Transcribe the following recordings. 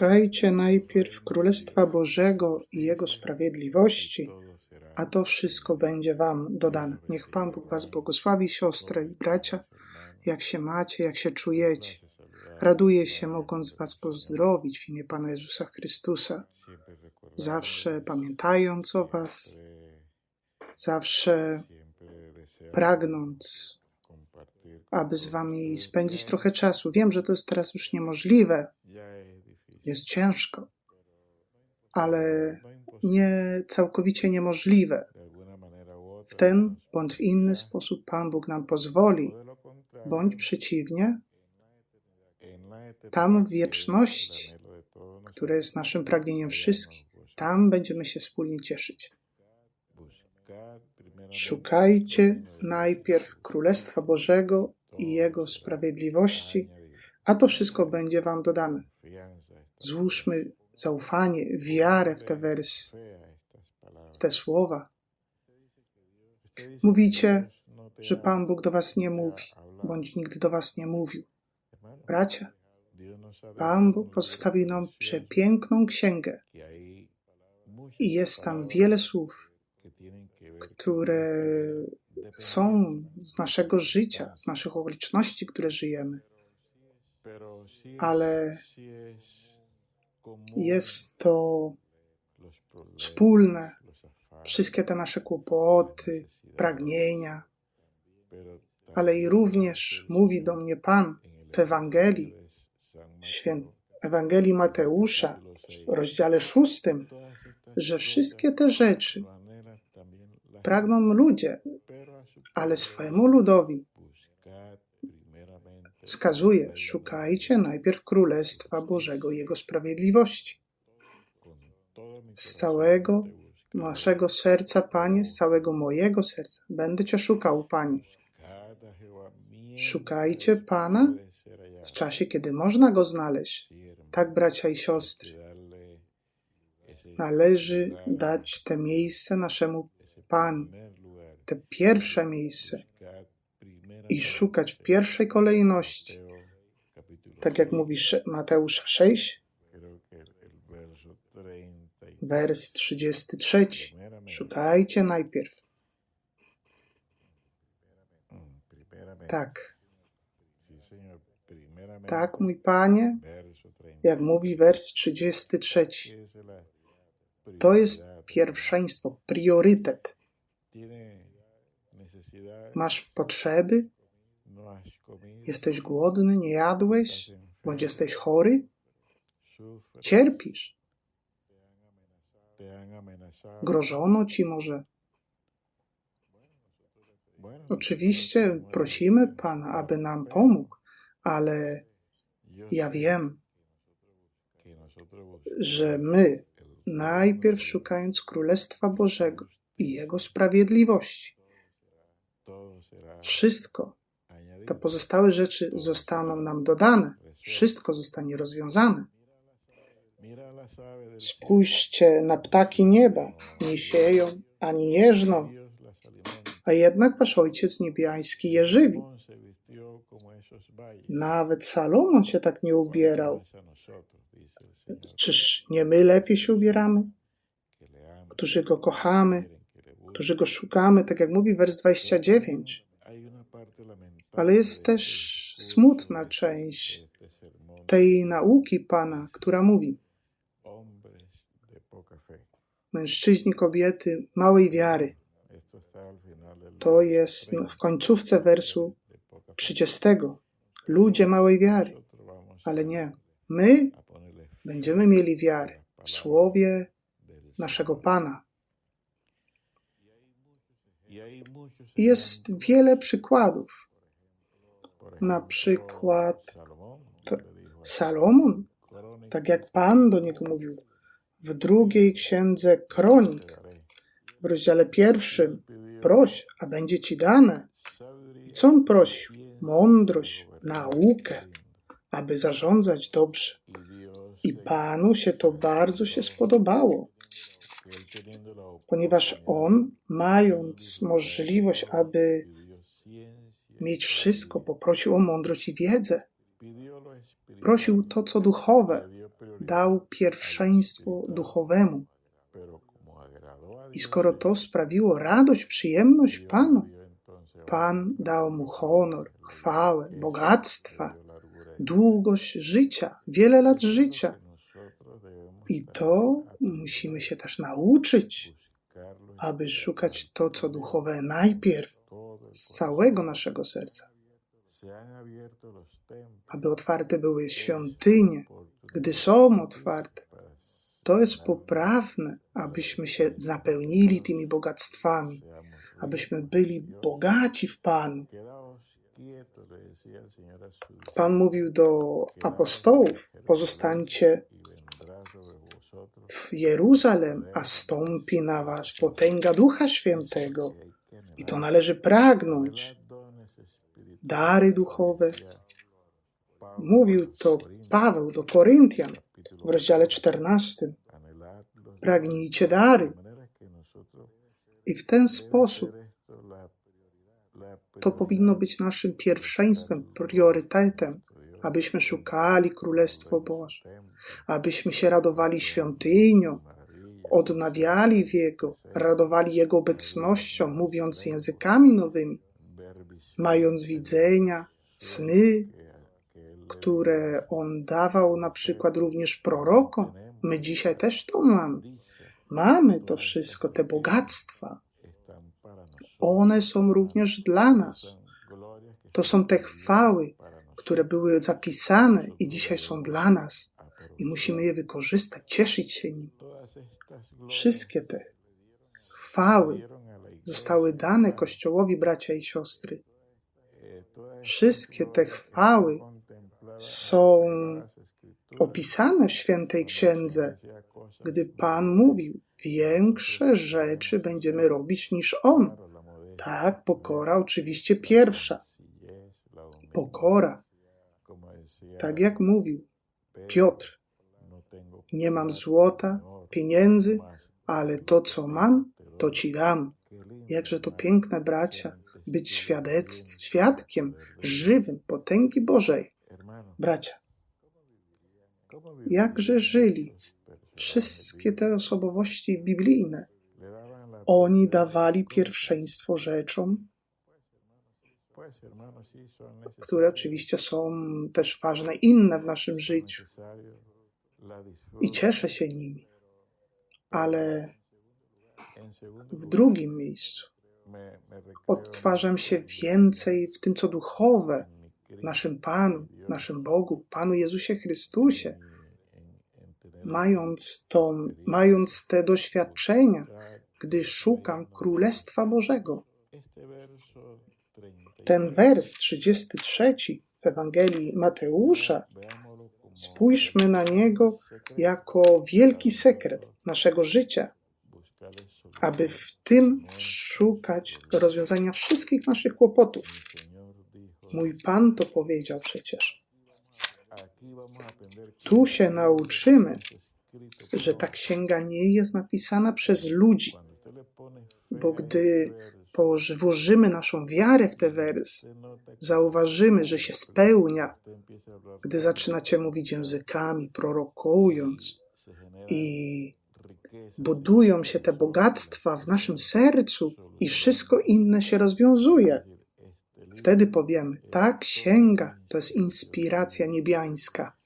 Szukajcie najpierw Królestwa Bożego i Jego sprawiedliwości, a to wszystko będzie Wam dodane. Niech Pan Bóg Was błogosławi, siostry i bracia, jak się macie, jak się czujecie. Raduję się, mogąc Was pozdrowić w imię Pana Jezusa Chrystusa, zawsze pamiętając o Was, zawsze pragnąc, aby z Wami spędzić trochę czasu. Wiem, że to jest teraz już niemożliwe, jest ciężko, ale nie całkowicie niemożliwe. W ten bądź w inny sposób Pan Bóg nam pozwoli, bądź przeciwnie, tam w wieczności, które jest naszym pragnieniem wszystkich, tam będziemy się wspólnie cieszyć. Szukajcie najpierw Królestwa Bożego i Jego sprawiedliwości, a to wszystko będzie Wam dodane. Złóżmy zaufanie, wiarę w te wersy, w te słowa. Mówicie, że Pan Bóg do Was nie mówi, bądź nigdy do Was nie mówił. Bracia, Pan Bóg pozostawił nam przepiękną księgę i jest tam wiele słów, które są z naszego życia, z naszych okoliczności, które żyjemy. Ale jest to wspólne, wszystkie te nasze kłopoty, pragnienia, ale i również mówi do mnie Pan w Ewangelii, święt Ewangelii Mateusza w rozdziale szóstym, że wszystkie te rzeczy pragną ludzie, ale swojemu ludowi wskazuje: szukajcie najpierw Królestwa Bożego Jego sprawiedliwości. Z całego naszego serca, Panie, z całego mojego serca, będę Cię szukał, Panie. Szukajcie Pana w czasie, kiedy można Go znaleźć. Tak, bracia i siostry. Należy dać te miejsce naszemu Panu, te pierwsze miejsce i szukać w pierwszej kolejności. Tak jak mówi Mateusza 6, wers 33. Szukajcie najpierw. Tak. Tak, mój panie, jak mówi wers 33. To jest pierwszeństwo, priorytet. Masz potrzeby? Jesteś głodny, nie jadłeś? Bądź jesteś chory? Cierpisz? Grożono ci może? Oczywiście prosimy Pana, aby nam pomógł, ale ja wiem, że my, najpierw szukając Królestwa Bożego i Jego sprawiedliwości, wszystko, te pozostałe rzeczy zostaną nam dodane, wszystko zostanie rozwiązane. Spójrzcie na ptaki nieba, nie sieją ani jeżną, a jednak wasz ojciec niebiański je żywi. Nawet Salomon się tak nie ubierał. Czyż nie my lepiej się ubieramy? Którzy go kochamy, którzy go szukamy, tak jak mówi wers 29. Ale jest też smutna część tej nauki Pana, która mówi: Mężczyźni, kobiety małej wiary. To jest w końcówce wersu 30. Ludzie małej wiary. Ale nie. My będziemy mieli wiarę w słowie naszego Pana. Jest wiele przykładów. Na przykład Salomon, tak jak Pan do niego mówił w drugiej księdze Kronik, w rozdziale pierwszym, proś, a będzie ci dane. I co on prosił? Mądrość, naukę, aby zarządzać dobrze. I Panu się to bardzo się spodobało, ponieważ on, mając możliwość, aby mieć wszystko, poprosił o mądrość i wiedzę. Prosił to, co duchowe, dał pierwszeństwo duchowemu. I skoro to sprawiło radość, przyjemność Panu, Pan dał mu honor, chwałę, bogactwa, długość życia, wiele lat życia. I to musimy się też nauczyć, aby szukać to, co duchowe najpierw z całego naszego serca. Aby otwarte były świątynie, gdy są otwarte. To jest poprawne, abyśmy się zapełnili tymi bogactwami, abyśmy byli bogaci w Panu. Pan mówił do apostołów: Pozostańcie w Jeruzalem, a stąpi na was potęga Ducha Świętego. I to należy pragnąć. Dary duchowe. Mówił to Paweł do Koryntian w rozdziale 14. Pragnijcie dary. I w ten sposób to powinno być naszym pierwszeństwem, priorytetem, abyśmy szukali Królestwo Boże, abyśmy się radowali świątynią, odnawiali w Jego, radowali Jego obecnością, mówiąc językami nowymi, mając widzenia, sny, które On dawał na przykład również prorokom. My dzisiaj też to mamy. Mamy to wszystko, te bogactwa. One są również dla nas. To są te chwały, które były zapisane i dzisiaj są dla nas. I musimy je wykorzystać, cieszyć się nim. Wszystkie te chwały zostały dane Kościołowi, bracia i siostry. Wszystkie te chwały są opisane w świętej księdze, gdy Pan mówił: Większe rzeczy będziemy robić niż On. Tak, pokora oczywiście pierwsza. Pokora. Tak jak mówił Piotr. Nie mam złota, pieniędzy, ale to, co mam, to ci dam. Jakże to piękne, bracia, być świadkiem żywym potęgi Bożej. Bracia, jakże żyli wszystkie te osobowości biblijne. Oni dawali pierwszeństwo rzeczom, które oczywiście są też ważne inne w naszym życiu. I cieszę się nimi. Ale w drugim miejscu odtwarzam się więcej w tym, co duchowe, naszym Panu, naszym Bogu, Panu Jezusie Chrystusie. Mając, to, mając te doświadczenia, gdy szukam Królestwa Bożego. Ten wers 33 w Ewangelii Mateusza, spójrzmy na niego jako wielki sekret naszego życia, aby w tym szukać rozwiązania wszystkich naszych kłopotów. Mój Pan to powiedział przecież. Tu się nauczymy, że ta księga nie jest napisana przez ludzi, bo gdy włożymy naszą wiarę w te wersy, zauważymy, że się spełnia, gdy zaczynacie mówić językami, prorokując i budują się te bogactwa w naszym sercu i wszystko inne się rozwiązuje. Wtedy powiemy, ta księga to jest inspiracja niebiańska.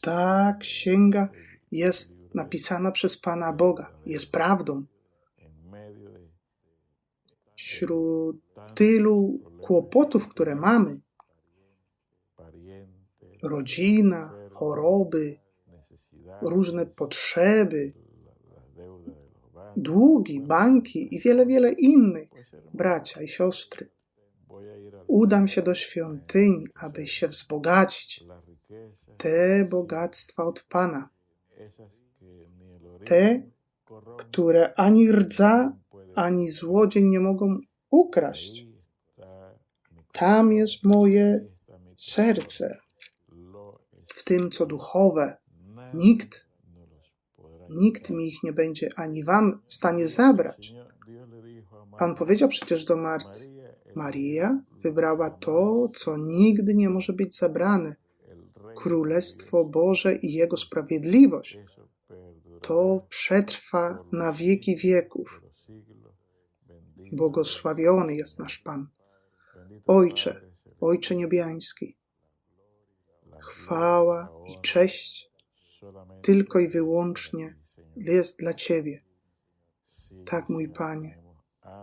Ta księga jest napisana przez Pana Boga, jest prawdą. Wśród tylu kłopotów, które mamy, rodzina, choroby, różne potrzeby, długi, banki i wiele, wiele innych, bracia i siostry. Udam się do świątyni, aby się wzbogacić. Te bogactwa od Pana. Te, które ani rdza, ani złodziej nie mogą ukraść. Tam jest moje serce. W tym, co duchowe, nikt, nikt mi ich nie będzie ani wam w stanie zabrać. Pan powiedział przecież do Marty, Maria wybrała to, co nigdy nie może być zabrane. Królestwo Boże i Jego sprawiedliwość to przetrwa na wieki wieków. Błogosławiony jest nasz Pan. Ojcze, Ojcze Niebiański, chwała i cześć tylko i wyłącznie jest dla Ciebie. Tak, mój Panie,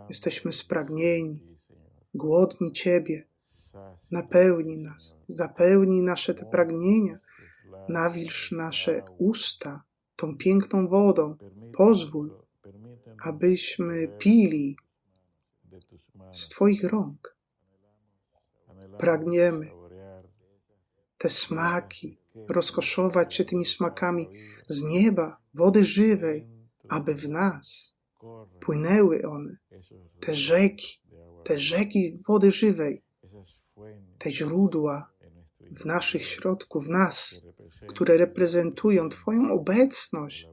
jesteśmy spragnieni, głodni Ciebie. Napełnij nas, zapełnij nasze te pragnienia, nawilż nasze usta tą piękną wodą. Pozwól, abyśmy pili z Twoich rąk. Pragniemy te smaki, rozkoszować się tymi smakami z nieba, wody żywej, aby w nas płynęły one, te rzeki, te rzeki wody żywej, te źródła w naszych środku, w nas, które reprezentują Twoją obecność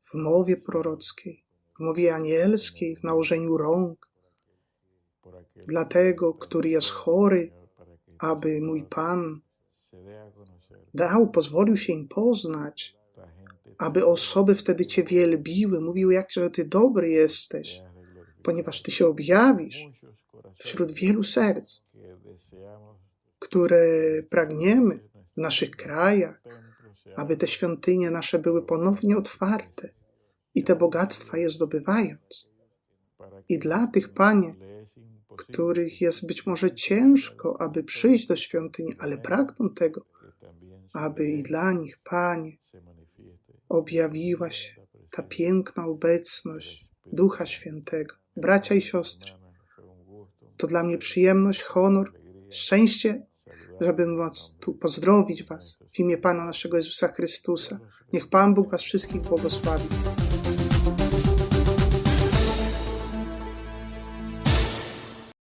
w mowie prorockiej, w mowie anielskiej, w nałożeniu rąk, dla tego, który jest chory, aby mój Pan dał, pozwolił się im poznać, aby osoby wtedy Cię wielbiły, mówiły, jakże Ty dobry jesteś, ponieważ Ty się objawisz wśród wielu serc, które pragniemy w naszych krajach, aby te świątynie nasze były ponownie otwarte i te bogactwa je zdobywając. I dla tych, Panie, których jest być może ciężko, aby przyjść do świątyni, ale pragną tego, aby i dla nich, Panie, objawiła się ta piękna obecność Ducha Świętego. Bracia i siostry, to dla mnie przyjemność, honor, szczęście, żebym was tu pozdrowić Was w imię Pana naszego Jezusa Chrystusa. Niech Pan Bóg Was wszystkich błogosławi.